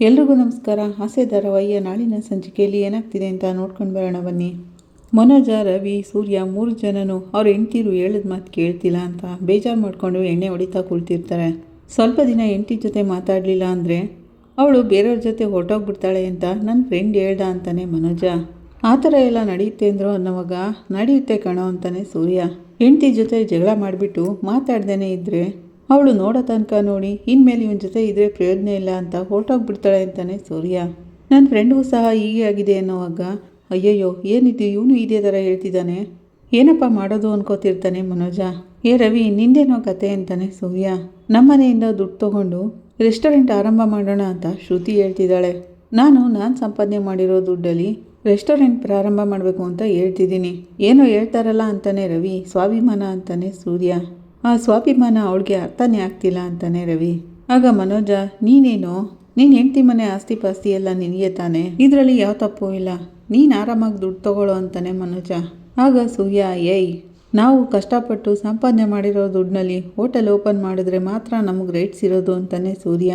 ಎಲ್ರಿಗೂ ನಮಸ್ಕಾರ. ಆಸೆ ಧಾರಾವಾಹಿಯ ನಾಳಿನ ಸಂಚಿಕೆಯಲ್ಲಿ ಏನಾಗ್ತಿದೆ ಅಂತ ನೋಡ್ಕೊಂಡು ಬರೋಣ ಬನ್ನಿ. ಮನೋಜ, ರವಿ, ಸೂರ್ಯ ಮೂರು ಜನನು ಅವ್ರ ಹೆಂಡ್ತಿರು ಹೇಳಿದ ಮಾತು ಕೇಳ್ತಿಲ್ಲ ಅಂತ ಬೇಜಾರು ಮಾಡಿಕೊಂಡು ಎಣ್ಣೆ ಹೊಡಿತಾ ಕುಳ್ತಿರ್ತಾರೆ ಸ್ವಲ್ಪ ದಿನ ಹೆಂಡ್ತಿ ಜೊತೆ ಮಾತಾಡಲಿಲ್ಲ ಅಂದರೆ ಅವಳು ಬೇರೆಯವ್ರ ಜೊತೆ ಹೊರಟೋಗ್ಬಿಡ್ತಾಳೆ ಅಂತ ನನ್ನ ಫ್ರೆಂಡ್ ಹೇಳ್ದ ಅಂತಾನೆ ಮನೋಜ. ಆ ಥರ ಎಲ್ಲ ನಡೆಯುತ್ತೆ ಅಂದ್ರು ಅನ್ನೋವಾಗ ನಡೆಯುತ್ತೆ ಕಣೋ ಅಂತಾನೆ ಸೂರ್ಯ. ಹೆಂಡ್ತಿ ಜೊತೆ ಜಗಳ ಮಾಡಿಬಿಟ್ಟು ಮಾತಾಡ್ದೇ ಇದ್ದರೆ ಅವಳು ನೋಡೋ ತನಕ ನೋಡಿ, ಇನ್ಮೇಲೆ ಇವನ ಜೊತೆ ಇದ್ರೆ ಪ್ರಯೋಜನ ಇಲ್ಲ ಅಂತ ಹೊರಟೋಗ್ಬಿಡ್ತಾಳೆ ಅಂತಾನೆ ಸೂರ್ಯ. ನನ್ನ ಫ್ರೆಂಡ್ಗೂ ಸಹ ಹೀಗೆ ಆಗಿದೆ ಅನ್ನೋವಾಗ, ಅಯ್ಯಯ್ಯೋ ಏನಿದ್ದು ಇವನು ಇದೇ ಥರ ಹೇಳ್ತಿದ್ದಾನೆ. ಏನಪ್ಪ ಮಾಡೋದು ಅನ್ಕೋತಿರ್ತಾನೆ ಮನೋಜ. ಏ ರವಿ, ನಿಂದೇನೋ ಕತೆ ಅಂತಾನೆ ಸೂರ್ಯ. ನಮ್ಮನೆಯಿಂದ ದುಡ್ಡು ತಗೊಂಡು ರೆಸ್ಟೋರೆಂಟ್ ಆರಂಭ ಮಾಡೋಣ ಅಂತ ಶ್ರುತಿ ಹೇಳ್ತಿದ್ದಾಳೆ. ನಾನು ನಾನು ಸಂಪಾದನೆ ಮಾಡಿರೋ ದುಡ್ಡಲ್ಲಿ ರೆಸ್ಟೋರೆಂಟ್ ಪ್ರಾರಂಭ ಮಾಡಬೇಕು ಅಂತ ಹೇಳ್ತಿದ್ದೀನಿ. ಏನೋ ಹೇಳ್ತಾರಲ್ಲ ಅಂತಾನೆ ರವಿ, ಸ್ವಾಭಿಮಾನ ಅಂತಾನೆ ಸೂರ್ಯ. ಆ ಸ್ವಾಭಿಮಾನ ಅವಳಿಗೆ ಅರ್ಥನೇ ಆಗ್ತಿಲ್ಲ ಅಂತಾನೆ ರವಿ. ಆಗ ಮನೋಜ, ನೀನೇನು? ನೀನು ಹೆಂಡ್ತಿ ಮನೆ ಆಸ್ತಿ ಪಾಸ್ತಿ ಎಲ್ಲ ನಿನಗೆ ತಾನೆ? ಇದರಲ್ಲಿ ಯಾವ ತಪ್ಪು ಇಲ್ಲ. ನೀನು ಆರಾಮಾಗಿ ದುಡ್ಡು ತಗೊಳ್ಳೋ ಅಂತಾನೆ ಮನೋಜ. ಆಗ ಸೂರ್ಯ, ಏಯ್, ನಾವು ಕಷ್ಟಪಟ್ಟು ಸಂಪಾದನೆ ಮಾಡಿರೋ ದುಡ್ಡಿನಲ್ಲಿ ಹೋಟೆಲ್ ಓಪನ್ ಮಾಡಿದ್ರೆ ಮಾತ್ರ ನಮಗೆ ರೇಟ್ಸ್ ಇರೋದು ಅಂತಾನೆ ಸೂರ್ಯ.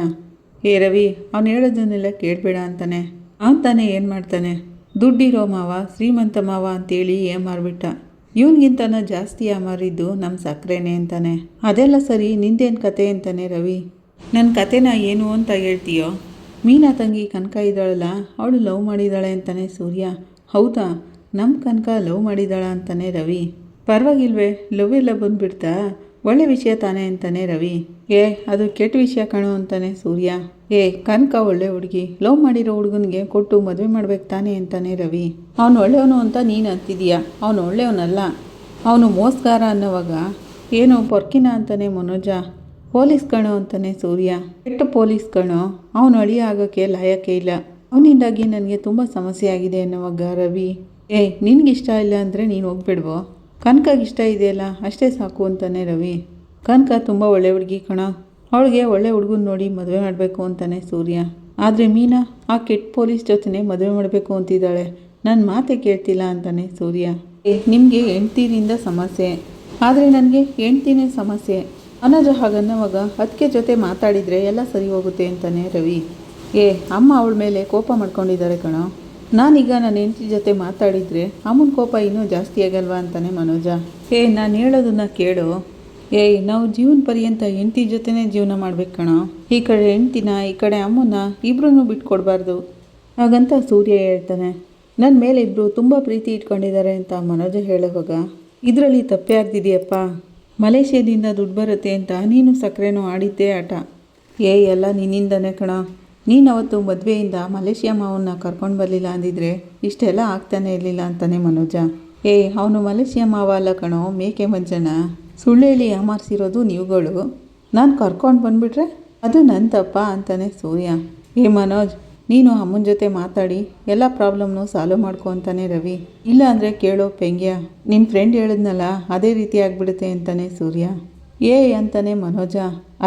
ಏ ರವಿ, ಅವ್ನು ಹೇಳೋದನ್ನೆಲ್ಲ ಕೇಳಬೇಡ ಅಂತಾನೆ. ಅಂತಾನೆ ಏನು ಮಾಡ್ತಾನೆ? ದುಡ್ಡಿರೋ ಮಾವ ಶ್ರೀಮಂತ ಮಾವ ಅಂತೇಳಿ ಏ ಮಾರ್ಬಿಟ್ಟ ಇವನಿಗಿಂತನ ಜಾಸ್ತಿ ಅಮರಿದ್ದು ನಮ್ಮ ಸಕ್ಕರೆನೇ ಅಂತಾನೆ. ಅದೆಲ್ಲ ಸರಿ, ನಿಂದೇನು ಕತೆ ಅಂತಾನೆ ರವಿ. ನನ್ನ ಕತೆನ ಏನು ಅಂತ ಹೇಳ್ತೀಯೋ? ಮೀನಾ ತಂಗಿ ಕನಕ ಇದ್ದಾಳಲ್ಲ, ಅವಳು ಲವ್ ಮಾಡಿದ್ದಾಳೆ ಅಂತಾನೆ ಸೂರ್ಯ. ಹೌದಾ? ನಮ್ಮ ಕನಕ ಲವ್ ಮಾಡಿದ್ದಾಳ ಅಂತಾನೆ ರವಿ. ಪರವಾಗಿಲ್ವೇ, ಲವ್ ಎಲ್ಲ ಬಂದುಬಿಡ್ತಾ? ಒಳ್ಳೆ ವಿಷಯ ತಾನೇ ಅಂತಾನೆ ರವಿ. ಏ, ಅದು ಕೆಟ್ಟ ವಿಷಯ ಕಣೋ ಅಂತಾನೆ ಸೂರ್ಯ. ಏ, ಕನಕ ಒಳ್ಳೆ ಹುಡುಗಿ. ಲವ್ ಮಾಡಿರೋ ಹುಡುಗನಿಗೆ ಕೊಟ್ಟು ಮದುವೆ ಮಾಡ್ಬೇಕು ತಾನೇ ಅಂತಾನೆ ರವಿ. ಅವನು ಒಳ್ಳೆಯವನು ಅಂತ ನೀನು ಅಂತಿದೀಯ. ಅವನು ಒಳ್ಳೆಯವನಲ್ಲ. ಅವನು ಮೋಸ್ಗಾರ ಅನ್ನೋವಾಗ ಏನು ಪೊರ್ಕಿನ ಅಂತಾನೆ ಮನೋಜ. ಪೊಲೀಸ್ ಕಣೋ ಅಂತಾನೆ ಸೂರ್ಯ. ಕೆಟ್ಟ ಪೊಲೀಸ್ ಕಣೋ. ಅವನು ಅಳಿ ಆಗೋಕ್ಕೆ ಲಾಯಕ್ಕೆ ಇಲ್ಲ. ಅವನಿಂದಾಗಿ ನನಗೆ ತುಂಬ ಸಮಸ್ಯೆ ಆಗಿದೆ ಅನ್ನೋವಾಗ ರವಿ. ಏ ಇಷ್ಟ ಇಲ್ಲ ಅಂದರೆ ನೀನು ಹೋಗ್ಬಿಡ್ವೋ? ಕನಕಾಗಿಷ್ಟ ಇದೆಯಲ್ಲ, ಅಷ್ಟೇ ಸಾಕು ಅಂತಾನೆ ರವಿ. ಕನಕ ತುಂಬ ಒಳ್ಳೆ ಹುಡುಗಿ ಕಣ. ಅವಳಿಗೆ ಒಳ್ಳೆ ಹುಡುಗನ ನೋಡಿ ಮದುವೆ ಮಾಡಬೇಕು ಅಂತಾನೆ ಸೂರ್ಯ. ಆದರೆ ಮೀನಾ, ಆ ಕೆಟ್ಟ ಪೊಲೀಸ್ ಜೊತೆನೇ ಮದುವೆ ಮಾಡಬೇಕು ಅಂತಿದ್ದಾಳೆ. ನನ್ನ ಮಾತೆ ಕೇಳ್ತಿಲ್ಲ ಅಂತಾನೆ ಸೂರ್ಯ. ನಿಮಗೆ ಹೆಂಡ್ತೀರಿಂದ ಸಮಸ್ಯೆ. ಆದರೆ ನನಗೆ ಹೆಂಡ್ತಿನೇ ಸಮಸ್ಯೆ. ಅನಜ ಹಾಗನ್ನೋವಾಗ ಅದಕ್ಕೆ ಜೊತೆ ಮಾತಾಡಿದರೆ ಎಲ್ಲ ಸರಿ ಹೋಗುತ್ತೆ ಅಂತಾನೆ ರವಿ. ಏ, ಅಮ್ಮ ಅವಳ ಮೇಲೆ ಕೋಪ ಮಾಡ್ಕೊಂಡಿದ್ದಾರೆ ಕಣೋ. ನಾನೀಗ ನನ್ನ ಹೆಂಡತಿ ಜೊತೆ ಮಾತಾಡಿದರೆ ಅಮ್ಮನ ಕೋಪ ಇನ್ನೂ ಜಾಸ್ತಿ ಆಗಲ್ವಾ ಅಂತಾನೆ ಮನೋಜ. ಏ, ನಾನು ಹೇಳೋದನ್ನ ಕೇಳು. ಏಯ್, ನಾವು ಜೀವನ ಪರ್ಯಂತ ಹೆಂಡತಿ ಜೊತೆನೇ ಜೀವನ ಮಾಡ್ಬೇಕು ಕಣ ಈ ಕಡೆ ಹೆಂಡ್ತಿನ ಈ ಕಡೆ ಅಮ್ಮನ ಇಬ್ರು ಬಿಟ್ಕೊಡ್ಬಾರ್ದು. ಹಾಗಂತ ಸೂರ್ಯ ಹೇಳ್ತಾನೆ. ನನ್ನ ಮೇಲೆ ಇಬ್ಬರು ತುಂಬ ಪ್ರೀತಿ ಇಟ್ಕೊಂಡಿದ್ದಾರೆ ಅಂತ ಮನೋಜ ಹೇಳುವಾಗ ಇದರಲ್ಲಿ ತಪ್ಪೆ ಆಗ್ತಿದೆಯಪ್ಪ ಮಲೇಷ್ಯಾದಿಂದ ದುಡ್ಡು ಬರುತ್ತೆ ಅಂತ ನೀನು ಸಕ್ಕರೆನೂ ಆಡಿದ್ದೆ ಆಟ. ಏ ಎಲ್ಲ ನಿನ್ನಿಂದನೇ ಕಣ. ನೀನು ಅವತ್ತು ಮದುವೆಯಿಂದ ಮಲೇಷ್ಯಾ ಮಾವನ್ನ ಕರ್ಕೊಂಡು ಬರಲಿಲ್ಲ ಅಂದಿದ್ರೆ ಇಷ್ಟೆಲ್ಲ ಆಗ್ತಾನೆ ಇರಲಿಲ್ಲ ಅಂತಾನೆ ಮನೋಜ. ಏಯ್, ಅವನು ಮಲೇಷ್ಯಾ ಮಾವ ಅಲ್ಲ ಕಣೋ, ಮೇಕೆ ಮಂಜನ. ಸುಳ್ಳು ಹೇಳಿ ಯಾಮಾರಿಸಿರೋದು ನೀವುಗಳು. ನಾನು ಕರ್ಕೊಂಡು ಬಂದುಬಿಟ್ರೆ ಅದು ನನ್ನ ತಪ್ಪ ಅಂತಾನೆ ಸೂರ್ಯ. ಏ ಮನೋಜ್, ನೀನು ಅಮ್ಮನ ಜೊತೆ ಮಾತಾಡಿ, ಎಲ್ಲ ಪ್ರಾಬ್ಲಮ್ನು ಸಾಲ್ವ್ ಮಾಡ್ಕೊ ಅಂತಾನೆ ರವಿ. ಇಲ್ಲ ಅಂದರೆ ಕೇಳೋ ಪೆಂಗ್ಯ ನಿನ್ನ ಫ್ರೆಂಡ್ ಹೇಳಿದ್ನಲ್ಲ, ಅದೇ ರೀತಿ ಆಗಿಬಿಡುತ್ತೆ ಅಂತಾನೆ ಸೂರ್ಯ. ಏ ಅಂತಾನೆ ಮನೋಜ,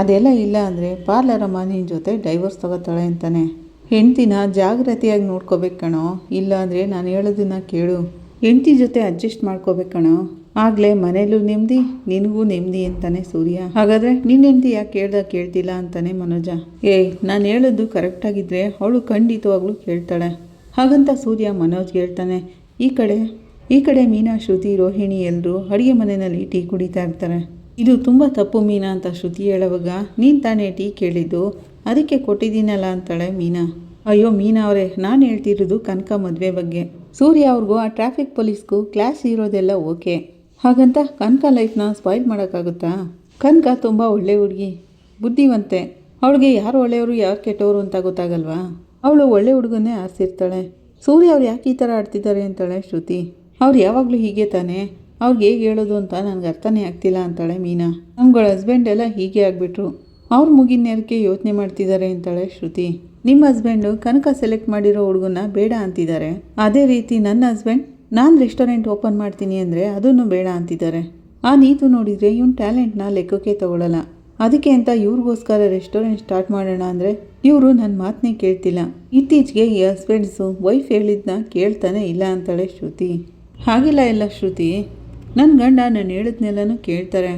ಅದೆಲ್ಲ ಇಲ್ಲ ಅಂದರೆ ಪಾರ್ಲರಮ್ಮ ನಿನ್ನ ಜೊತೆ ಡೈವರ್ಸ್ ತಗೋತಾಳೆ ಅಂತಾನೆ. ಹೆಂಡ್ತಿನ ಜಾಗ್ರತೆಯಾಗಿ ನೋಡ್ಕೋಬೇಕು ಕಣೋ, ಇಲ್ಲ ಅಂದರೆ ನಾನು ಹೇಳೋದನ್ನ ಕೇಳು. ಹೆಂಡ್ತಿ ಜೊತೆ ಅಡ್ಜಸ್ಟ್ ಮಾಡ್ಕೋಬೇಕು ಕಣೋ. ಆಗಲೇ ಮನೇಲೂ ನೆಮ್ಮದಿ, ನಿನಗೂ ನೆಮ್ಮದಿ ಅಂತಾನೆ ಸೂರ್ಯ. ಹಾಗಾದರೆ ನಿನ್ನ ಹೆಂಡತಿ ಯಾಕೆ ಕೇಳ್ದ ಕೇಳ್ತಿಲ್ಲ ಅಂತಾನೆ ಮನೋಜ. ಏಯ್ ನಾನು ಹೇಳೋದು ಕರೆಕ್ಟಾಗಿದ್ದರೆ ಅವಳು ಖಂಡಿತವಾಗ್ಲೂ ಕೇಳ್ತಾಳೆ. ಹಾಗಂತ ಸೂರ್ಯ ಮನೋಜ್ಗೆ ಹೇಳ್ತಾನೆ, ಈ ಕಡೆ ಈ ಕಡೆ ಮೀನಾ, ಶ್ರುತಿ, ರೋಹಿಣಿ ಎಲ್ಲರೂ ಅಡುಗೆ ಮನೆಯಲ್ಲಿ ಟೀ ಕುಡಿತಾ ಇರ್ತಾರೆ. ಇದು ತುಂಬ ತಪ್ಪು ಮೀನಾ ಅಂತ ಶ್ರುತಿ ಹೇಳುವಾಗ ನೀನು ತಾನೇ ಟೀ ಕೇಳಿದ್ದು, ಅದಕ್ಕೆ ಕೊಟ್ಟಿದ್ದೀನಲ್ಲ ಅಂತಾಳೆ ಮೀನಾ. ಅಯ್ಯೋ ಮೀನಾ ಅವರೇ, ನಾನು ಹೇಳ್ತಿರೋದು ಕನಕ ಮದುವೆ ಬಗ್ಗೆ. ಸೂರ್ಯ ಅವ್ರಿಗೂ ಆ ಟ್ರಾಫಿಕ್ ಪೊಲೀಸ್ಗೂ ಕ್ಲಾಸ್ ಇರೋದೆಲ್ಲ ಓಕೆ ಹಾಗಂತ ಕನಕ ಲೈಫ್ನ ಸ್ಪಾಯ್ಲ್ ಮಾಡೋಕ್ಕಾಗುತ್ತಾ? ಕನಕ ತುಂಬ ಒಳ್ಳೆ ಹುಡುಗಿ, ಬುದ್ಧಿವಂತೆ. ಅವಳಿಗೆ ಯಾರು ಒಳ್ಳೆಯವರು, ಯಾರು ಕೆಟ್ಟವರು ಅಂತ ಗೊತ್ತಾಗಲ್ವಾ? ಅವಳು ಒಳ್ಳೆ ಹುಡುಗನೇ ಆಸಿರ್ತಾಳೆ ಸೂರ್ಯ ಅವ್ರು ಯಾಕೆ ಈ ಥರ ಆಡ್ತಿದ್ದಾರೆ ಅಂತಾಳೆ ಶ್ರುತಿ. ಅವ್ರು ಯಾವಾಗಲೂ ಹೀಗೆ ತಾನೆ. ಅವ್ರಿಗೆ ಹೇಗೆ ಹೇಳೋದು ಅಂತ ನನಗೆ ಅರ್ಥನೇ ಆಗ್ತಿಲ್ಲ ಅಂತಾಳೆ ಮೀನಾ. ನಮ್ಗಳ ಹಸ್ಬೆಂಡ್ ಎಲ್ಲ ಹೀಗೆ ಆಗಿಬಿಟ್ರು. ಅವ್ರ ಮುಗಿನೇರಕ್ಕೆ ಯೋಚನೆ ಮಾಡ್ತಿದ್ದಾರೆ ಅಂತಾಳೆ ಶ್ರುತಿ. ನಿಮ್ಮ ಹಸ್ಬೆಂಡು ಕನಕ ಸೆಲೆಕ್ಟ್ ಮಾಡಿರೋ ಹುಡುಗನ ಬೇಡ ಅಂತಿದ್ದಾರೆ. ಅದೇ ರೀತಿ ನನ್ನ ಹಸ್ಬೆಂಡ್ ನಾನು ರೆಸ್ಟೋರೆಂಟ್ ಓಪನ್ ಮಾಡ್ತೀನಿ ಅಂದರೆ ಅದನ್ನು ಬೇಡ ಅಂತಿದ್ದಾರೆ. ಆ ನೀತು ನೋಡಿದರೆ ಇವ್ನ ಟ್ಯಾಲೆಂಟ್ನ ಲೆಕ್ಕಕ್ಕೆ ತಗೊಳ್ಳಲ್ಲ ಅದಕ್ಕೆ ಅಂತ ಇವ್ರಿಗೋಸ್ಕರ ರೆಸ್ಟೋರೆಂಟ್ ಸ್ಟಾರ್ಟ್ ಮಾಡೋಣ ಅಂದರೆ ಇವರು ನನ್ನ ಮಾತನ್ನೇ ಕೇಳ್ತಿಲ್ಲ. ಇತ್ತೀಚೆಗೆ ಈ ಹಸ್ಬೆಂಡ್ಸು ವೈಫ್ ಹೇಳಿದ್ನ ಕೇಳ್ತಾನೆ ಇಲ್ಲ ಅಂತಾಳೆ ಶ್ರುತಿ. ಹಾಗಿಲ್ಲ ಇಲ್ಲ ಶ್ರುತಿ? ನನ್ನ ಗಂಡ ನಾನು ಹೇಳಿದ್ನೆಲ್ಲನೂ ಕೇಳ್ತಾರೆ.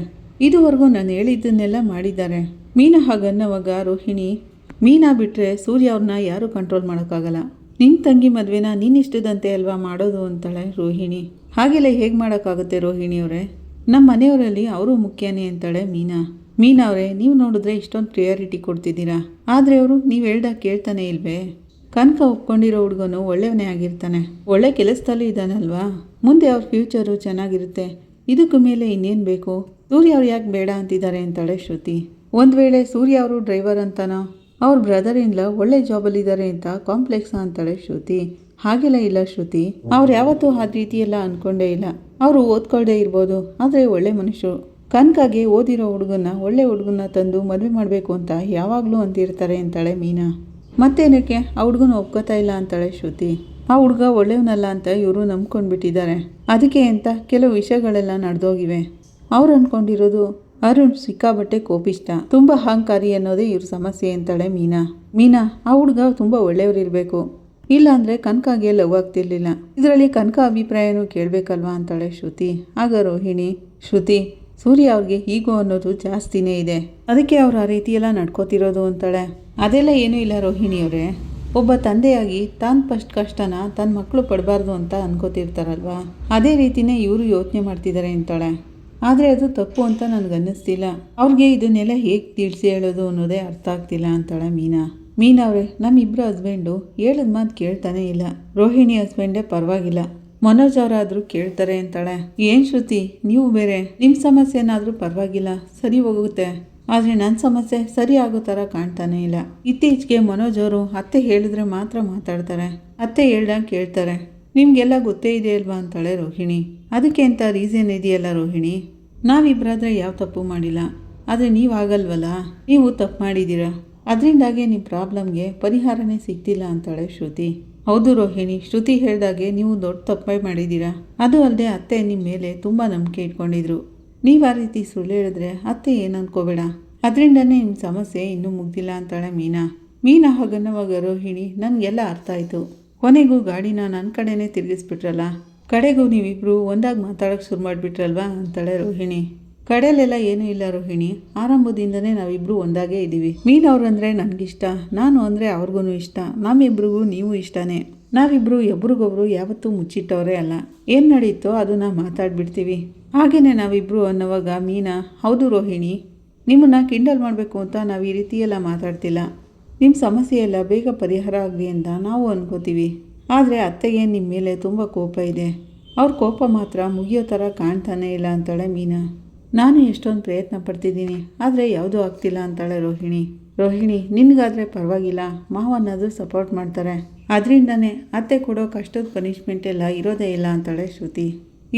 ಇದುವರೆಗೂ ನಾನು ಹೇಳಿದ್ದನ್ನೆಲ್ಲ ಮಾಡಿದ್ದಾರೆ. ಮೀನಾ ಹಾಗನ್ನವಾಗ ರೋಹಿಣಿ, ಮೀನಾ ಬಿಟ್ಟರೆ ಸೂರ್ಯ ಅವ್ರನ್ನ ಯಾರೂ ಕಂಟ್ರೋಲ್ ಮಾಡೋಕ್ಕಾಗಲ್ಲ. ನಿನ್ನ ತಂಗಿ ಮದುವೆನ ನೀನಿಷ್ಟದಂತೆ ಅಲ್ವಾ ಮಾಡೋದು ಅಂತಾಳೆ ರೋಹಿಣಿ. ಹಾಗೆಲ್ಲ ಹೇಗೆ ಮಾಡೋಕ್ಕಾಗುತ್ತೆ ರೋಹಿಣಿ ಅವರೇ? ನಮ್ಮ ಮನೆಯವರಲ್ಲಿ ಅವರು ಮುಖ್ಯನೇ ಅಂತಾಳೆ ಮೀನಾ. ಮೀನಾ ಅವರೇ, ನೀವು ನೋಡಿದ್ರೆ ಇಷ್ಟೊಂದು ಪ್ರಿಯಾರಿಟಿ ಕೊಡ್ತಿದ್ದೀರಾ? ಆದರೆ ಅವರು ನೀವು ಹೇಳ್ದಾಗ ಕೇಳ್ತಾನೆ ಇಲ್ವೇ? ಕನಕ ಒಪ್ಕೊಂಡಿರೋ ಹುಡುಗನು ಒಳ್ಳೆಯವನೇ ಆಗಿರ್ತಾನೆ. ಒಳ್ಳೆ ಕೆಲಸದಲ್ಲೂ ಇದ್ದಾನಲ್ವಾ? ಮುಂದೆ ಅವ್ರ ಫ್ಯೂಚರು ಚೆನ್ನಾಗಿರುತ್ತೆ. ಇದಕ್ಕೂ ಮೇಲೆ ಇನ್ನೇನು ಬೇಕು? ಸೂರ್ಯ ಅವ್ರು ಯಾಕೆ ಬೇಡ ಅಂತಿದ್ದಾರೆ ಅಂತಾಳೆ ಶ್ರುತಿ. ಒಂದು ವೇಳೆ ಸೂರ್ಯ ಅವರು ಡ್ರೈವರ್ ಅಂತಾನೋ? ಅವ್ರ ಬ್ರದರ್ ಇನ್ಲ ಒಳ್ಳೆ ಜಾಬಲ್ಲಿದ್ದಾರೆ ಅಂತ ಕಾಂಪ್ಲೆಕ್ಸ್ ಅಂತಾಳೆ ಶ್ರುತಿ. ಹಾಗೆಲ್ಲ ಇಲ್ಲ ಶ್ರುತಿ. ಅವ್ರು ಯಾವತ್ತೂ ಆ ರೀತಿ ಎಲ್ಲ ಅನ್ಕೊಂಡೇ ಇಲ್ಲ. ಅವರು ಓದ್ಕೊಳ್ಳದೆ ಇರ್ಬೋದು. ಆದರೆ ಒಳ್ಳೆ ಮನುಷ್ಯರು. ಕನಕಾಗೆ ಓದಿರೋ ಹುಡುಗನ್ನ, ಒಳ್ಳೆ ಹುಡುಗನ್ನ ತಂದು ಮದುವೆ ಮಾಡಬೇಕು ಅಂತ ಯಾವಾಗಲೂ ಅಂತಿರ್ತಾರೆ ಅಂತಾಳೆ ಮೀನಾ. ಮತ್ತೇನಕ್ಕೆ? ಆ ಹುಡುಗನ ಒಪ್ಕೋತಾ ಇಲ್ಲ ಅಂತಾಳೆ ಶ್ರುತಿ. ಆ ಹುಡುಗ ಒಳ್ಳೆಯವನಲ್ಲ ಅಂತ ಇವರು ನಂಬ್ಕೊಂಡ್ಬಿಟ್ಟಿದ್ದಾರೆ. ಅದಕ್ಕೆ ಅಂತ ಕೆಲವು ವಿಷಯಗಳೆಲ್ಲ ನಡೆದೋಗಿವೆ. ಅವ್ರು ಅಂದ್ಕೊಂಡಿರೋದು ಅರುಣ್ ಸಿಕ್ಕಾಬಟ್ಟೆ ಕೋಪಿಷ್ಟ ತುಂಬ ಅಹಂಕಾರಿ ಅನ್ನೋದೇ ಇವ್ರ ಸಮಸ್ಯೆ ಅಂತಾಳೆ ಮೀನಾ. ಮೀನಾ, ಆ ಹುಡುಗ ತುಂಬ ಒಳ್ಳೆಯವರಿರಬೇಕು ಇಲ್ಲಾಂದರೆ ಕನಕಾಗೆ ಲವ್ ಆಗ್ತಿರ್ಲಿಲ್ಲ. ಇದರಲ್ಲಿ ಕನಕ ಅಭಿಪ್ರಾಯನೂ ಕೇಳಬೇಕಲ್ವಾ ಅಂತಾಳೆ ಶ್ರುತಿ. ಆಗ ರೋಹಿಣಿ, ಶ್ರುತಿ, ಸೂರ್ಯ ಅವ್ರಿಗೆ ಈಗೋ ಅನ್ನೋದು ಜಾಸ್ತಿನೇ ಇದೆ. ಅದಕ್ಕೆ ಅವ್ರು ಆ ರೀತಿ ಎಲ್ಲ ನಡ್ಕೋತಿರೋದು ಅಂತಾಳೆ. ಅದೆಲ್ಲ ಏನೂ ಇಲ್ಲ ರೋಹಿಣಿಯವರೇ ಒಬ್ಬ ತಂದೆಯಾಗಿ ತಾನು ಫಸ್ಟ್ ಕಷ್ಟನ ತನ್ನ ಮಕ್ಕಳು ಪಡಬಾರ್ದು ಅಂತ ಅನ್ಕೋತಿರ್ತಾರಲ್ವಾ? ಅದೇ ರೀತಿನೇ ಇವರು ಯೋಚನೆ ಮಾಡ್ತಿದ್ದಾರೆ ಅಂತಾಳೆ. ಆದರೆ ಅದು ತಪ್ಪು ಅಂತ ನನಗೆ ಅನ್ನಿಸ್ತಿಲ್ಲ. ಅವ್ರಿಗೆ ಇದನ್ನೆಲ್ಲ ಹೇಗೆ ತಿಳಿಸಿ ಹೇಳೋದು ಅನ್ನೋದೇ ಅರ್ಥ ಆಗ್ತಿಲ್ಲ ಅಂತಾಳೆ ಮೀನಾ. ಮೀನಾ ಅವರೇ ನಮ್ಮಿಬ್ಬರು ಹಸ್ಬೆಂಡು ಹೇಳಿದ ಮಾತು ಕೇಳ್ತಾನೆ ಇಲ್ಲ. ರೋಹಿಣಿ ಹಸ್ಬೆಂಡೇ ಪರವಾಗಿಲ್ಲ. ಮನೋಜ್ ಅವರಾದರೂ ಕೇಳ್ತಾರೆ ಅಂತಾಳೆ. ಏನು ಶ್ರುತಿ, ನೀವು ಬೇರೆ. ನಿಮ್ಮ ಸಮಸ್ಯೆನಾದರೂ ಪರವಾಗಿಲ್ಲ, ಸರಿ ಹೋಗುತ್ತೆ. ಆದರೆ ನನ್ನ ಸಮಸ್ಯೆ ಸರಿ ಆಗೋ ಥರ ಕಾಣ್ತಾನೆ ಇಲ್ಲ. ಇತ್ತೀಚೆಗೆ ಮನೋಜ್ ಅವರು ಅತ್ತೆ ಹೇಳಿದ್ರೆ ಮಾತ್ರ ಮಾತಾಡ್ತಾರೆ. ಅತ್ತೆ ಹೇಳ್ದಂಗೆ ಕೇಳ್ತಾರೆ. ನಿಮಗೆಲ್ಲ ಗೊತ್ತೇ ಇದೆ ಅಲ್ವಾ ಅಂತಾಳೆ ರೋಹಿಣಿ. ಅದಕ್ಕೆ ಅಂತ ರೀಸನ್ ಇದೆಯಲ್ಲ ರೋಹಿಣಿ? ನಾವಿಬ್ಬರಾದ್ರೆ ಯಾವ ತಪ್ಪು ಮಾಡಿಲ್ಲ. ಆದರೆ ನೀವು ಆಗಲ್ವಲ್ಲ ನೀವು ತಪ್ಪು ಮಾಡಿದ್ದೀರಾ? ಅದರಿಂದಾಗೆ ನಿಮ್ಮ ಪ್ರಾಬ್ಲಮ್ಗೆ ಪರಿಹಾರನೇ ಸಿಗ್ತಿಲ್ಲ ಅಂತಾಳೆ ಶ್ರುತಿ. ಹೌದು ರೋಹಿಣಿ, ಶ್ರುತಿ ಹೇಳಿದಾಗೆ ನೀವು ದೊಡ್ಡ ತಪ್ಪೇ ಮಾಡಿದ್ದೀರಾ? ಅದು ಅಲ್ಲದೆ ಅತ್ತೆ ನಿಮ್ಮ ಮೇಲೆ ತುಂಬ ನಂಬಿಕೆ ಇಟ್ಕೊಂಡಿದ್ರು. ನೀವು ಆ ರೀತಿ ಸುಳ್ಳು ಹೇಳಿದ್ರೆ ಅತ್ತೆ ಏನು ಅನ್ಕೋಬೇಡ ಅದರಿಂದನೇ ನಿಮ್ಮ ಸಮಸ್ಯೆ ಇನ್ನೂ ಮುಗ್ದಿಲ್ಲ ಅಂತಾಳೆ ಮೀನಾ. ಮೀನಾ ಹಾಗನ್ನವಾಗ ರೋಹಿಣಿ, ನನಗೆಲ್ಲ ಅರ್ಥ ಆಯಿತು. ಕೊನೆಗೂ ಗಾಡಿನ ನನ್ನ ಕಡೆನೇ ತಿರುಗಿಸ್ಬಿಟ್ರಲ್ಲ? ಕಡೆಗೂ ನೀವಿಬ್ಬರು ಒಂದಾಗಿ ಮಾತಾಡೋಕ್ಕೆ ಶುರು ಮಾಡಿಬಿಟ್ರಲ್ವಾ ಅಂತಾಳೆ ರೋಹಿಣಿ. ಕಡೆಯಲ್ಲೆಲ್ಲ ಏನೂ ಇಲ್ಲ ರೋಹಿಣಿ. ಆರಂಭದಿಂದನೇ ನಾವಿಬ್ಬರು ಒಂದಾಗೇ ಇದ್ದೀವಿ ಮೀನವ್ರಂದ್ರೆ ನನಗಿಷ್ಟ, ನಾನು ಅಂದರೆ ಅವ್ರಿಗೂ ಇಷ್ಟ, ನಮ್ಮಿಬ್ರಿಗೂ ನೀವು ಇಷ್ಟನೇ. ನಾವಿಬ್ಬರು ಎಬ್ರಿಗೊಬ್ರು ಯಾವತ್ತೂ ಮುಚ್ಚಿಟ್ಟವರೇ ಅಲ್ಲ. ಏನು ನಡೀತೋ ಅದನ್ನು ಮಾತಾಡ್ಬಿಡ್ತೀವಿ. ಹಾಗೆಯೇ ನಾವಿಬ್ಬರು ಅನ್ನೋವಾಗ ಮೀನಾ, ಹೌದು ರೋಹಿಣಿ, ನಿಮ್ಮನ್ನು ಕಿಂಡಲ್ ಮಾಡಬೇಕು ಅಂತ ನಾವು ಈ ರೀತಿ ಎಲ್ಲ ಮಾತಾಡ್ತಿಲ್ಲ. ನಿಮ್ಮ ಸಮಸ್ಯೆ ಎಲ್ಲ ಬೇಗ ಪರಿಹಾರ ಆಗಲಿ ಅಂತ ನಾವು ಅನ್ಕೋತೀವಿ. ಆದರೆ ಅತ್ತೆಗೆ ನಿಮ್ಮ ಮೇಲೆ ತುಂಬ ಕೋಪ ಇದೆ. ಅವ್ರ ಕೋಪ ಮಾತ್ರ ಮುಗಿಯೋ ಥರ ಕಾಣ್ತಾನೇ ಇಲ್ಲ ಅಂತಾಳೆ ಮೀನಾ. ನಾನು ಎಷ್ಟೊಂದು ಪ್ರಯತ್ನ ಪಡ್ತಿದ್ದೀನಿ, ಆದರೆ ಯಾವುದೂ ಆಗ್ತಿಲ್ಲ ಅಂತಾಳೆ ರೋಹಿಣಿ. ರೋಹಿಣಿ, ನಿನಗಾದರೆ ಪರವಾಗಿಲ್ಲ, ಮಾವನ್ನಾದರೂ ಸಪೋರ್ಟ್ ಮಾಡ್ತಾರೆ. ಅದರಿಂದನೇ ಅತ್ತೆ ಕೊಡೋ ಕಷ್ಟದ ಪನಿಷ್ಮೆಂಟ್ ಎಲ್ಲ ಇರೋದೇ ಇಲ್ಲ ಅಂತಾಳೆ ಶ್ರುತಿ.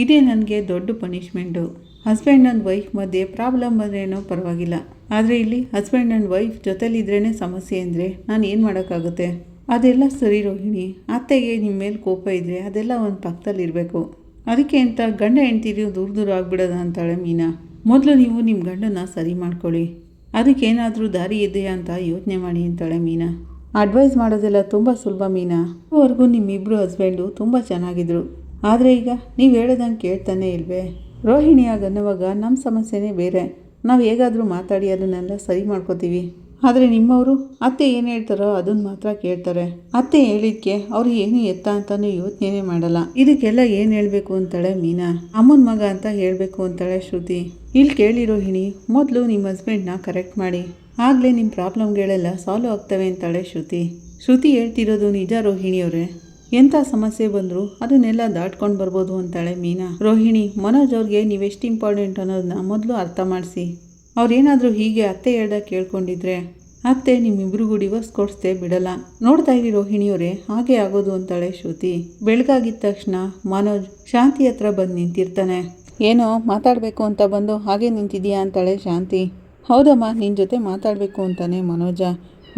ಇದೇ ನನಗೆ ದೊಡ್ಡ ಪನಿಷ್ಮೆಂಟು ಹಸ್ಬೆಂಡ್ ಆ್ಯಂಡ್ ವೈಫ್ ಮಧ್ಯೆ ಪ್ರಾಬ್ಲಮ್ ಬಂದ್ರೇನೋ ಪರವಾಗಿಲ್ಲ. ಆದರೆ ಇಲ್ಲಿ ಹಸ್ಬೆಂಡ್ ಆ್ಯಂಡ್ ವೈಫ್ ಜೊತೆಲಿದ್ರೇ ಸಮಸ್ಯೆ ಅಂದರೆ ನಾನು ಏನು ಮಾಡೋಕ್ಕಾಗುತ್ತೆ? ಅದೆಲ್ಲ ಸರಿ ರೋಹಿಣಿ. ಅತ್ತೆಗೆ ನಿಮ್ಮ ಮೇಲೆ ಕೋಪ ಇದ್ದರೆ ಅದೆಲ್ಲ ಒಂದು ಪಕ್ಕದಲ್ಲಿರಬೇಕು ಅದಕ್ಕೆ ಅಂತ ಗಂಡ ಹೆಂಡ್ತೀರಿ ದೂರ ದೂರ ಆಗಿಬಿಡೋದ ಅಂತಾಳೆ ಮೀನಾ. ಮೊದಲು ನೀವು ನಿಮ್ಮ ಗಂಡನ ಸರಿ ಮಾಡ್ಕೊಳ್ಳಿ. ಅದಕ್ಕೇನಾದರೂ ದಾರಿ ಇದೆಯಾ ಅಂತ ಯೋಚನೆ ಮಾಡಿ ಅಂತಾಳೆ ಮೀನಾ. ಅಡ್ವೈಸ್ ಮಾಡೋದೆಲ್ಲ ತುಂಬ ಸುಲಭ ಮೀನಾ. ಇದುವರೆಗೂ ನಿಮ್ಮಿಬ್ಬರು ಹಸ್ಬೆಂಡು ತುಂಬ ಚೆನ್ನಾಗಿದ್ರು. ಆದರೆ ಈಗ ನೀವು ಹೇಳೋದಂಗೆ ಕೇಳ್ತಾನೆ ಇಲ್ವೇ? ರೋಹಿಣಿಯಾಗ ಅನ್ನುವಾಗ ನಮ್ಮ ಸಮಸ್ಯೆನೇ ಬೇರೆ. ನಾವು ಹೇಗಾದರೂ ಮಾತಾಡಿ ಅದನ್ನೆಲ್ಲ ಸರಿ ಮಾಡ್ಕೋತೀವಿ. ಆದರೆ ನಿಮ್ಮವರು ಅತ್ತೆ ಏನು ಹೇಳ್ತಾರೋ ಅದನ್ನು ಮಾತ್ರ ಕೇಳ್ತಾರೆ. ಅತ್ತೆ ಹೇಳಿದ್ಕೆ ಅವ್ರು ಏನು ಎತ್ತ ಅಂತಾನು ಯೋಚನೆ ಮಾಡಲ್ಲ. ಇದಕ್ಕೆಲ್ಲ ಏನು ಹೇಳಬೇಕು ಅಂತಾಳೆ ಮೀನಾ. ಅಮ್ಮನ ಮಗ ಅಂತ ಹೇಳಬೇಕು ಅಂತಾಳೆ ಶ್ರುತಿ. ಇಲ್ಲಿ ಕೇಳಿ ರೋಹಿಣಿ, ಮೊದಲು ನಿಮ್ಮ ಹಸ್ಬೆಂಡ್ನ ಕರೆಕ್ಟ್ ಮಾಡಿ. ಆಗಲೇ ನಿಮ್ಮ ಪ್ರಾಬ್ಲಮ್ಗಳೆಲ್ಲ ಸಾಲ್ವ್ ಆಗ್ತವೆ ಅಂತಾಳೆ ಶ್ರುತಿ. ಶ್ರುತಿ ಹೇಳ್ತಿರೋದು ನಿಜ ರೋಹಿಣಿಯವರೇ. ಎಂಥ ಸಮಸ್ಯೆ ಬಂದರೂ ಅದನ್ನೆಲ್ಲ ದಾಟ್ಕೊಂಡು ಬರ್ಬೋದು ಅಂತಾಳೆ ಮೀನಾ. ರೋಹಿಣಿ, ಮನೋಜ್ ಅವ್ರಿಗೆ ನೀವೆಷ್ಟು ಇಂಪಾರ್ಟೆಂಟ್ ಅನ್ನೋದನ್ನ ಮೊದಲು ಅರ್ಥ ಮಾಡಿಸಿ. ಅವ್ರೇನಾದರೂ ಹೀಗೆ ಅತ್ತೆ ಹೇಳ್ದ ಕೇಳ್ಕೊಂಡಿದ್ರೆ, ಅತ್ತೆ, ನಿಮ್ಮಿಬ್ರಿಗೂ ಡಿವೋರ್ಸ್ ಕೊಡಿಸ್ದೆ ಬಿಡಲ್ಲ. ನೋಡ್ತಾ ಇರಿ ರೋಹಿಣಿಯವರೇ, ಹಾಗೆ ಆಗೋದು ಅಂತಾಳೆ ಶ್ರುತಿ. ಬೆಳಗಾಗಿದ್ದ ತಕ್ಷಣ ಮನೋಜ್ ಶಾಂತಿ ಹತ್ರ ಬಂದು ನಿಂತಿರ್ತಾನೆ. ಏನೋ, ಮಾತಾಡಬೇಕು ಅಂತ ಬಂದು ಹಾಗೆ ನಿಂತಿದೀಯಾ? ಅಂತಾಳೆ ಶಾಂತಿ. ಹೌದಮ್ಮ ನಿನ್ನ ಜೊತೆ ಮಾತಾಡಬೇಕು ಅಂತಾನೆ ಮನೋಜ.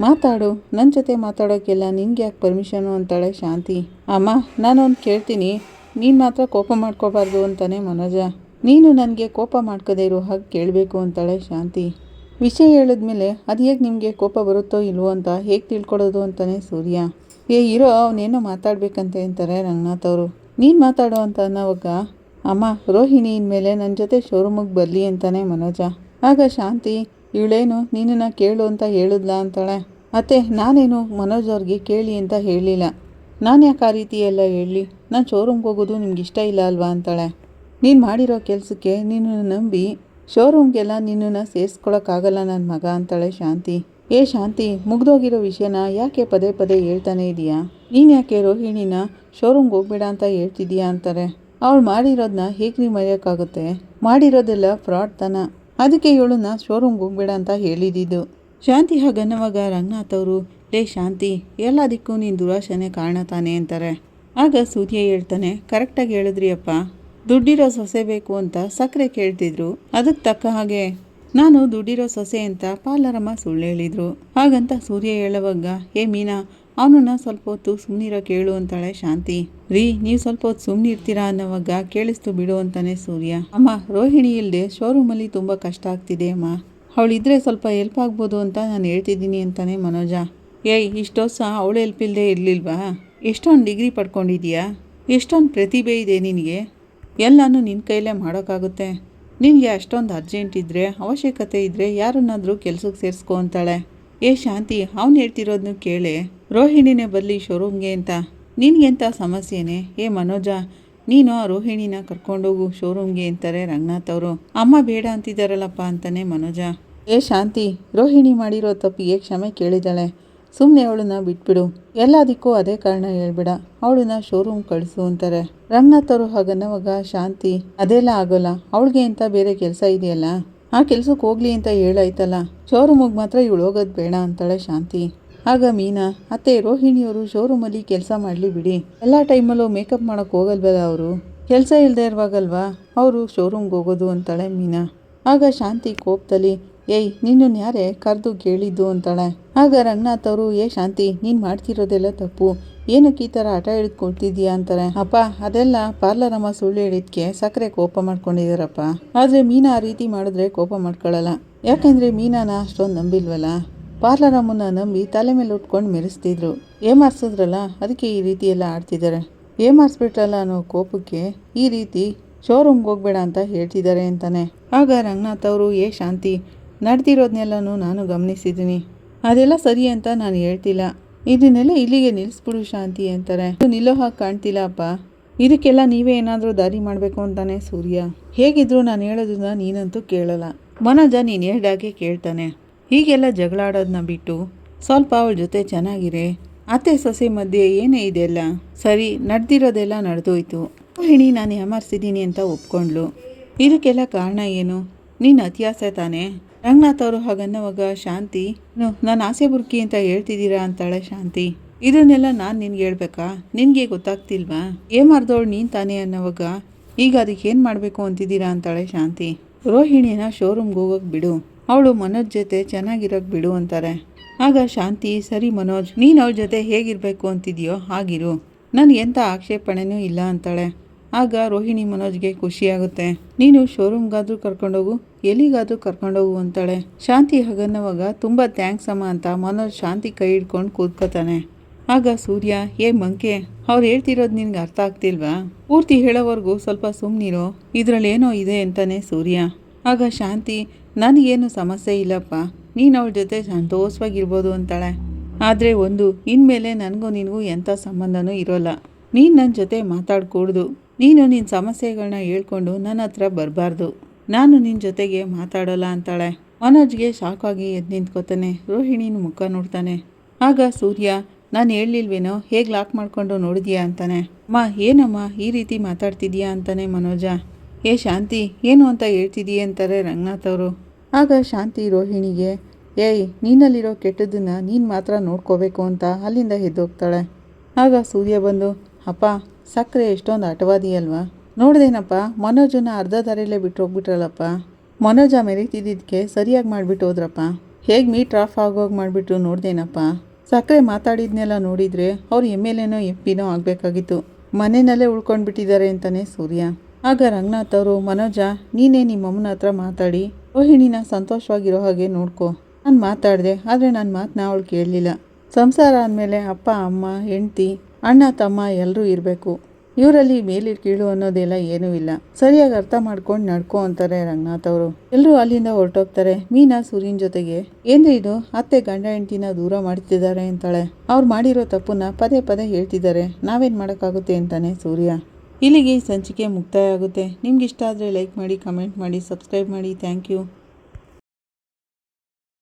ಮಾತಾಡು ನನ್ನ ಜೊತೆ ಮಾತಾಡೋಕ್ಕೆಲ್ಲ ನಿನ್ಗೆ ಯಾಕೆ ಪರ್ಮಿಷನು ಅಂತಾಳೆ ಶಾಂತಿ. ಅಮ್ಮ, ನಾನೊಂದು ಕೇಳ್ತೀನಿ. ನೀನು ಮಾತ್ರ ಕೋಪ ಮಾಡ್ಕೋಬಾರ್ದು ಅಂತಾನೆ ಮನೋಜ. ನೀನು ನನಗೆ ಕೋಪ ಮಾಡ್ಕೋದೇ ಇರೋ ಹಾಗೆ ಕೇಳಬೇಕು ಅಂತಾಳೆ ಶಾಂತಿ. ವಿಷಯ ಹೇಳಿದ್ಮೇಲೆ ಅದು ಹೇಗೆ ನಿಮಗೆ ಕೋಪ ಬರುತ್ತೋ ಇಲ್ವೋ ಅಂತ ಹೇಗೆ ತಿಳ್ಕೊಳ್ಳೋದು ಅಂತಾನೆ ಸೂರ್ಯ. ಏ, ಇರೋ, ಅವನೇನೋ ಮಾತಾಡ್ಬೇಕಂತ ಅಂತಾರೆ ರಂಗನಾಥ್ ಅವರು. ನೀನು ಮಾತಾಡೋ ಅಂತ ಅನ್ನೋವಾಗ, ಅಮ್ಮ, ರೋಹಿಣಿ ಇನ್ಮೇಲೆ ನನ್ನ ಜೊತೆ ಶೋರೂಮಿಗೆ ಬರಲಿ ಅಂತಾನೆ ಮನೋಜ. ಆಗ ಶಾಂತಿ ಇವಳೇನು ನೀನನ್ನ ಕೇಳು ಅಂತ ಹೇಳಿದ್ಲ ಅಂತಾಳೆ. ಅತ್ತೆ, ನಾನೇನು ಮನೋಜ್ ಅವ್ರಿಗೆ ಕೇಳಿ ಅಂತ ಹೇಳಲಿಲ್ಲ. ನಾನು ಯಾಕೆ ಆ ರೀತಿ ಎಲ್ಲ ಹೇಳಿ? ನಾನು ಶೋರೂಮ್ಗೆ ಹೋಗೋದು ನಿಮ್ಗೆ ಇಷ್ಟ ಇಲ್ಲ ಅಲ್ವಾ? ಅಂತಾಳೆ. ನೀನು ಮಾಡಿರೋ ಕೆಲಸಕ್ಕೆ ನಿನ್ನನ್ನು ನಂಬಿ ಶೋರೂಮ್ಗೆಲ್ಲ ನಿನ್ನನ್ನು ಸೇರಿಸ್ಕೊಳಕ್ಕಾಗಲ್ಲ ನನ್ನ ಮಗ ಅಂತಾಳೆ ಶಾಂತಿ. ಏ ಶಾಂತಿ, ಮುಗ್ದೋಗಿರೋ ವಿಷಯನ ಯಾಕೆ ಪದೇ ಪದೇ ಹೇಳ್ತಾನೆ ಇದೆಯಾ? ನೀನು ಯಾಕೆ ರೋಹಿಣಿನ ಶೋರೂಮ್ಗೆ ಹೋಗ್ಬೇಡ ಅಂತ ಹೇಳ್ತಿದ್ಯಾ ಅಂತಾರೆ. ಅವಳು ಮಾಡಿರೋದನ್ನ ಹೇಗೆ ನೀವು ಮರೆಯೋಕ್ಕಾಗುತ್ತೆ? ಮಾಡಿರೋದೆಲ್ಲ ಫ್ರಾಡ್ ತನ. ಅದಕ್ಕೆ ಇವಳನ್ನ ಶೋರೂಮ್ಗೆ ಹೋಗ್ಬೇಡ ಅಂತ ಹೇಳಿದ್ದು ಶಾಂತಿ ಹಾಗನ್ನವಾಗ ರಂಗನಾಥ್ ಅವರು, ಲೇ ಶಾಂತಿ ಎಲ್ಲದಕ್ಕೂ ನೀನು ದುರಾಶನೆ ಕಾರಣ ತಾನೆ ಅಂತಾರೆ. ಆಗ ಸೂರ್ಯ ಹೇಳ್ತಾನೆ, ಕರೆಕ್ಟಾಗಿ ಹೇಳಿದ್ರಿ ಅಪ್ಪ ದುಡ್ಡಿರೋ ಸೊಸೆ ಬೇಕು ಅಂತ ಸಕ್ಕರೆ ಕೇಳ್ತಿದ್ರು. ಅದಕ್ಕೆ ತಕ್ಕ ಹಾಗೆ ನಾನು ದುಡ್ಡಿರೋ ಸೊಸೆ ಅಂತ ಪಾಲರಮ್ಮ ಸುಳ್ಳು ಹೇಳಿದ್ರು. ಹಾಗಂತ ಸೂರ್ಯ ಹೇಳುವಾಗ, ಏ ಮೀನಾ, ಅವನನ್ನ ಸ್ವಲ್ಪ ಹೊತ್ತು ಸುಮ್ಮನಿರೋ ಕೇಳು ಅಂತಾಳೆ ಶಾಂತಿ. ರೀ, ನೀವು ಸ್ವಲ್ಪ ಹೊತ್ತು ಸುಮ್ಮನಿರ್ತೀರಾ ಅನ್ನೋವಾಗ ಕೇಳಿಸ್ತು ಬಿಡು ಅಂತಾನೆ ಸೂರ್ಯ. ಅಮ್ಮ, ರೋಹಿಣಿ ಇಲ್ಲದೆ ಶೋರೂಮಲ್ಲಿ ತುಂಬ ಕಷ್ಟ ಆಗ್ತಿದೆ, ಅಮ್ಮ. ಅವಳಿದ್ರೆ ಸ್ವಲ್ಪ ಹೆಲ್ಪ್ ಆಗ್ಬೋದು ಅಂತ ನಾನು ಹೇಳ್ತಿದ್ದೀನಿ ಅಂತಾನೆ ಮನೋಜ. ಏಯ್ ಇಷ್ಟು ವರ್ಷ ಅವಳು ಹೆಲ್ಪ್ ಇಲ್ಲದೆ ಇರಲಿಲ್ವಾ? ಎಷ್ಟೊಂದು ಡಿಗ್ರಿ ಪಡ್ಕೊಂಡಿದೀಯಾ ಎಷ್ಟೊಂದು ಪ್ರತಿಭೆ ಇದೆ ನಿನಗೆ. ಎಲ್ಲನೂ ನಿನ್ನ ಕೈಲೇ ಮಾಡೋಕ್ಕಾಗುತ್ತೆ. ನಿನಗೆ ಅಷ್ಟೊಂದು ಅರ್ಜೆಂಟ್ ಇದ್ದರೆ ಅವಶ್ಯಕತೆ ಇದ್ದರೆ ಯಾರನ್ನಾದರೂ ಕೆಲಸಕ್ಕೆ ಸೇರಿಸ್ಕೊ ಅಂತಾಳೆ. ಏ ಶಾಂತಿ, ಅವ್ನು ಹೇಳ್ತಿರೋದನ್ನು ಕೇಳೆ. ರೋಹಿಣಿನೇ ಬರಲಿ ಶೋರೂಮ್ಗೆ ಅಂತ. ನಿನಗೆಂಥ ಸಮಸ್ಯೆನೇ? ಏ ಮನೋಜ, ನೀನು ಆ ರೋಹಿಣಿನ ಕರ್ಕೊಂಡೋಗು ಶೋರೂಮ್ಗೆ ಅಂತಾರೆ ರಂಗನಾಥ್ ಅವರು. ಅಮ್ಮ ಬೇಡ ಅಂತಿದ್ದಾರಲ್ಲಪ್ಪ ಅಂತಾನೆ ಮನೋಜ. ಏ ಶಾಂತಿ, ರೋಹಿಣಿ ಮಾಡಿರೋ ತಪ್ಪಿಗೆ ಕ್ಷಮೆ ಕೇಳಿದಾಳೆ. ಸುಮ್ಮನೆ ಅವಳನ್ನ ಬಿಟ್ಬಿಡು. ಎಲ್ಲದಕ್ಕೂ ಅದೇ ಕಾರಣ ಹೇಳ್ಬೇಡ. ಅವಳನ್ನ ಶೋರೂಮ್ ಕಳಿಸು ಅಂತಾರೆ. ರಂಗನಾಥ್ ಅವರು ಹಾಗನ್ನವಾಗ ಶಾಂತಿ ಅದೆಲ್ಲ ಆಗೋಲ್ಲ. ಅವಳಿಗೆ ಅಂತ ಬೇರೆ ಕೆಲಸ ಇದೆಯಲ್ಲ? ಆ ಕೆಲ್ಸಕ್ಕೆ ಹೋಗ್ಲಿ ಅಂತ ಹೇಳಾಯ್ತಲ್ಲ. ಶೋರೂಮಿಗೆ ಮಾತ್ರ ಇವಳು ಹೋಗೋದು ಬೇಡ ಅಂತಾಳೆ ಶಾಂತಿ. ಆಗ ಮೀನಾ, ಅತ್ತೆ ರೋಹಿಣಿಯವರು ಶೋರೂಮಲ್ಲಿ ಕೆಲಸ ಮಾಡಲಿ ಬಿಡಿ. ಎಲ್ಲ ಟೈಮಲ್ಲೂ ಮೇಕಪ್ ಮಾಡೋಕೆ ಹೋಗಲ್ವಲ್ಲ ಅವರು? ಕೆಲಸ ಇಲ್ಲದೆ ಇರುವಾಗಲ್ವಾ? ಅವರು ಶೋರೂಮ್ಗೆ ಹೋಗೋದು ಅಂತಾಳೆ ಮೀನಾ. ಆಗ ಶಾಂತಿ ಕೋಪದಲ್ಲಿ ಏಯ್, ನಿನ್ನನ್ನು ಯಾರೇ ಕರೆದು ಕೇಳಿದ್ದು ಅಂತಾಳೆ. ಆಗ ರಂಗನಾಥ್ ಅವರು, ಏ ಶಾಂತಿ, ನೀನು ಮಾಡ್ತಿರೋದೆಲ್ಲ ತಪ್ಪು. ಏನಕ್ಕೆ ಈ ಥರ ಆಟ ಹಿಡಿದ್ಕೊಳ್ತಿದ್ಯಾ ಅಂತಾರೆ. ಅಪ್ಪ, ಅದೆಲ್ಲ ಪಾರ್ಲರಮ್ಮ ಸುಳ್ಳು ಹೇಳಿದ್ಕೆ ಸಕ್ಕರೆ ಕೋಪ ಮಾಡ್ಕೊಂಡಿದಾರಪ್ಪ. ಆದರೆ ಮೀನಾ ಆ ರೀತಿ ಮಾಡಿದ್ರೆ ಕೋಪ ಮಾಡ್ಕೊಳ್ಳಲ್ಲ ಯಾಕೆಂದರೆ ಮೀನಾನ ಅಷ್ಟೊಂದು ನಂಬಿಲ್ವಲ್ಲ? ಪಾರ್ಲರಮ್ಮನ ನಂಬಿ ತಲೆ ಮೇಲೆ ಉಟ್ಕೊಂಡು ಮೆರೆಸ್ತಿದ್ರು. ಏಮಾರ್ಸಿದ್ರಲ್ಲ, ಅದಕ್ಕೆ ಈ ರೀತಿ ಎಲ್ಲ ಆಡ್ತಿದ್ದಾರೆ. ಏಮಾರ್ಸ್ಬಿಟ್ರಲ್ಲ ಅನ್ನೋ ಕೋಪಕ್ಕೆ ಈ ರೀತಿ ಶೋರೂಮ್ಗೆ ಹೋಗ್ಬೇಡ ಅಂತ ಹೇಳ್ತಿದ್ದಾರೆ ಅಂತಾನೆ. ಆಗ ರಂಗನಾಥ್ ಅವರು, ಏ ಶಾಂತಿ ನಡೆದಿರೋದನ್ನೆಲ್ಲನೂ ನಾನು ಗಮನಿಸಿದ್ದೀನಿ. ಅದೆಲ್ಲ ಸರಿ ಅಂತ ನಾನು ಹೇಳ್ತಿಲ್ಲ. ಇದನ್ನೆಲ್ಲ ಇಲ್ಲಿಗೆ ನಿಲ್ಲಿಸ್ಬಿಡು ಶಾಂತಿ ಅಂತಾರೆ. ನಿಲ್ಲೋ ಹಾಗೆ ಕಾಣ್ತಿಲ್ಲ ಅಪ್ಪ. ಇದಕ್ಕೆಲ್ಲ ನೀವೇ ಏನಾದರೂ ದಾರಿ ಮಾಡಬೇಕು ಅಂತಾನೆ ಸೂರ್ಯ. ಹೇಗಿದ್ರು ನಾನು ಹೇಳೋದನ್ನ ನೀನಂತೂ ಕೇಳಲ್ಲ. ಮನೋಜ ನೀನು ಹೇಳ್ದಾಗೆ ಕೇಳ್ತಾನೆ. ಹೀಗೆಲ್ಲ ಜಗಳಾಡೋದನ್ನ ಬಿಟ್ಟು ಸ್ವಲ್ಪ ಅವಳ ಜೊತೆ ಚೆನ್ನಾಗಿರೆ. ಅತ್ತೆ ಸೊಸೆ ಮಧ್ಯೆ ಏನೇ ಇದೆಲ್ಲ ಸರಿ, ನಡೆದಿರೋದೆಲ್ಲ ನಡೆದೋಯ್ತು. ಹೇಳಿ ನಾನು ಹೆಮರ್ಸಿದ್ದೀನಿ ಅಂತ ಒಪ್ಕೊಂಡ್ಲು ಇದಕ್ಕೆಲ್ಲ ಕಾರಣ ಏನು? ನಿನ್ನ ಅತಿಯಾಸೆ ತಾನೇ? ರಂಗನಾಥ್ ಅವರು ಹಾಗನ್ನವಾಗ ಶಾಂತಿ ನಾನು ಆಸೆ ಬುರ್ಕಿ ಅಂತ ಹೇಳ್ತಿದ್ದೀರಾ? ಅಂತಾಳೆ ಶಾಂತಿ. ಇದನ್ನೆಲ್ಲ ನಾನು ನಿನ್ಗೆ ಹೇಳ್ಬೇಕಾ? ನಿನಗೆ ಗೊತ್ತಾಗ್ತಿಲ್ವಾ? ಏಮಾರ್ದವಳು ನೀನು ತಾನೇ ಅನ್ನೋವಾಗ ಈಗ ಅದಕ್ಕೆ ಏನು ಮಾಡಬೇಕು ಅಂತಿದ್ದೀರಾ? ಅಂತಾಳೆ ಶಾಂತಿ. ರೋಹಿಣಿನ ಶೋರೂಮ್ಗೆ ಹೋಗೋಕೆ ಬಿಡು. ಅವಳು ಮನೋಜ್ ಜೊತೆ ಚೆನ್ನಾಗಿರೋಕೆ ಬಿಡು, ಅಂತಾರೆ. ಆಗ ಶಾಂತಿ, ಸರಿ ಮನೋಜ್, ನೀನು ಅವಳ ಜೊತೆ ಹೇಗಿರಬೇಕು ಅಂತಿದೆಯೋ, ಹಾಗಿರು. ನನಗೆ ಎಂಥ ಆಕ್ಷೇಪಣೆನೂ ಇಲ್ಲ, ಅಂತಾಳೆ. ಆಗ ರೋಹಿಣಿ ಮನೋಜ್ಗೆ ಖುಷಿಯಾಗುತ್ತೆ. ನೀನು ಶೋರೂಮ್ಗಾದ್ರೂ ಕರ್ಕೊಂಡೋಗು, ಎಲ್ಲಿಗಾದ್ರೂ ಕರ್ಕೊಂಡೋಗು ಅಂತಾಳೆ. ಶಾಂತಿ ಹಗನ್ನವಾಗ ತುಂಬ ಥ್ಯಾಂಕ್ಸ್ ಅಮ್ಮ ಅಂತ ಮನೋಜ್ ಶಾಂತಿ ಕೈ ಹಿಡ್ಕೊಂಡು ಕೂತ್ಕೋತಾನೆ. ಆಗ ಸೂರ್ಯ, ಏ ಮಂಕೆ, ಅವ್ರು ಹೇಳ್ತಿರೋದು ನಿನ್ಗೆ ಅರ್ಥ ಆಗ್ತಿಲ್ವಾ? ಪೂರ್ತಿ ಹೇಳೋವರೆಗೂ ಸ್ವಲ್ಪ ಸುಮ್ಮನಿರೋ ಇದರಲ್ಲಿ ಏನೋ ಇದೆ ಅಂತಾನೆ ಸೂರ್ಯ. ಆಗ ಶಾಂತಿ, ನನಗೇನು ಸಮಸ್ಯೆ ಇಲ್ಲಪ್ಪ, ನೀನು ಅವಳ ಜೊತೆ ಸಂತೋಷವಾಗಿರ್ಬೋದು ಅಂತಾಳೆ. ಆದರೆ ಒಂದು, ಇನ್ಮೇಲೆ ನನಗೂ ನಿನಗೂ ಎಂಥ ಸಂಬಂಧನೂ ಇರೋಲ್ಲ. ನೀನು ನನ್ನ ಜೊತೆ ಮಾತಾಡ್ಕೂಡ್ದು. ನೀನು ನಿನ್ನ ಸಮಸ್ಯೆಗಳನ್ನ ಹೇಳ್ಕೊಂಡು ನನ್ನ ಹತ್ರ ಬರಬಾರ್ದು. ನಾನು ನಿನ್ನ ಜೊತೆಗೆ ಮಾತಾಡೋಲ್ಲ ಅಂತಾಳೆ. ಮನೋಜ್ಗೆ ಶಾಕಾಗಿ ಎದ್ದು ನಿಂತ್ಕೋತಾನೆ. ರೋಹಿಣಿನ ಮುಖ ನೋಡ್ತಾನೆ. ಆಗ ಸೂರ್ಯ, ನಾನು ಹೇಳಲಿಲ್ವೇನೋ? ಹೇಗೆ ಲಾಕ್ ಮಾಡಿಕೊಂಡು ನೋಡಿದ್ಯಾ ಅಂತಾನೆ. ಅಮ್ಮ, ಏನಮ್ಮ? ಈ ರೀತಿ ಮಾತಾಡ್ತಿದ್ಯಾ ಅಂತಾನೆ ಮನೋಜ. ಏ ಶಾಂತಿ, ಏನು ಅಂತ ಹೇಳ್ತಿದ್ದೀಯ ಅಂತಾರೆ ರಂಗನಾಥ್ ಅವರು. ಆಗ ಶಾಂತಿ ರೋಹಿಣಿಗೆ, ಏಯ್, ನೀನಲ್ಲಿರೋ ಕೆಟ್ಟದನ್ನು ನೀನು ಮಾತ್ರ ನೋಡ್ಕೋಬೇಕು ಅಂತ ಅಲ್ಲಿಂದ ಎದ್ದೋಗ್ತಾಳೆ. ಆಗ ಸೂರ್ಯ ಬಂದು, ಅಪ್ಪ ಸಕ್ಕರೆ ಎಷ್ಟೊಂದು ಆಟವಾದಿ ಅಲ್ವಾ? ನೋಡ್ದೇನಪ್ಪ? ಮನೋಜನ ಅರ್ಧ ದಾರಿಯಲ್ಲೇ ಬಿಟ್ಟು ಹೋಗ್ಬಿಟ್ರಲ್ಲಪ್ಪ ಮನೋಜ ಮೆರೀತಿದ್ದಕ್ಕೆ ಸರಿಯಾಗಿ ಮಾಡಿಬಿಟ್ಟು ಹೋದ್ರಪ್ಪ. ಹೇಗೆ ಮೀಟ್ ಆಫ್ ಆಗೋಗಿ ಮಾಡಿಬಿಟ್ರು ನೋಡ್ದೇನಪ್ಪ. ಸಕ್ಕರೆ ಮಾತಾಡಿದ್ನೆಲ್ಲ ನೋಡಿದರೆ ಅವ್ರು ಎಂ ಎಲ್ ಎನೋ, ಎಂ ಪಿನೋ ಆಗಬೇಕಾಗಿತ್ತು. ಮನೆಯಲ್ಲೇ ಉಳ್ಕೊಂಡ್ಬಿಟ್ಟಿದ್ದಾರೆ ಅಂತಲೇ ಸೂರ್ಯ. ಆಗ ರಂಗನಾಥ್ ಅವರು, ಮನೋಜ, ನೀನೇ ನಿಮ್ಮ ಅಮ್ಮನ ಹತ್ರ ಮಾತಾಡಿ, ರೋಹಿಣಿನ ಸಂತೋಷವಾಗಿರೋ ಹಾಗೆ ನೋಡ್ಕೊ. ನಾನು ಮಾತಾಡಿದೆ, ಆದರೆ ನನ್ನ ಮಾತನ್ನ ಅವಳು ಕೇಳಲಿಲ್ಲ. ಸಂಸಾರ ಆದಮೇಲೆ ಅಪ್ಪ, ಅಮ್ಮ, ಹೆಂಡ್ತಿ ಅಣ್ಣ, ತಮ್ಮ ಎಲ್ಲರೂ ಇರಬೇಕು. ಇವರಲ್ಲಿ ಮೇಲೆ ಕೀಳು ಅನ್ನೋದೆಲ್ಲ ಏನೂ ಇಲ್ಲ. ಸರಿಯಾಗಿ ಅರ್ಥ ಮಾಡ್ಕೊಂಡು ನಡ್ಕೊ ಅಂತಾರೆ ರಂಗನಾಥ್ ಅವರು. ಎಲ್ಲರೂ ಅಲ್ಲಿಂದ ಹೊರಟೋಗ್ತಾರೆ. ಮೀನಾ ಸೂರ್ಯನ ಜೊತೆಗೆ, ಏನ್ರಿ ಇದು? ಅತ್ತೆ ಗಂಡ ಹೆಂಡತಿನ ದೂರ ಮಾಡ್ತಿದ್ದಾರೆ ಅಂತಾಳೆ. ಅವ್ರು ಮಾಡಿರೋ ತಪ್ಪನ್ನ ಪದೇ ಪದೇ ಹೇಳ್ತಿದ್ದಾರೆ. ನಾವೇನ್ ಮಾಡೋಕ್ಕಾಗುತ್ತೆ ಅಂತಾನೆ ಸೂರ್ಯ. ಇಲ್ಲಿಗೆ ಸಂಚಿಕೆ ಮುಕ್ತಾಯ ಆಗುತ್ತೆ. ನಿಮ್ಗೆ ಇಷ್ಟ ಆದರೆ ಲೈಕ್ ಮಾಡಿ, ಕಮೆಂಟ್ ಮಾಡಿ, ಸಬ್ಸ್ಕ್ರೈಬ್ ಮಾಡಿ. Thank you.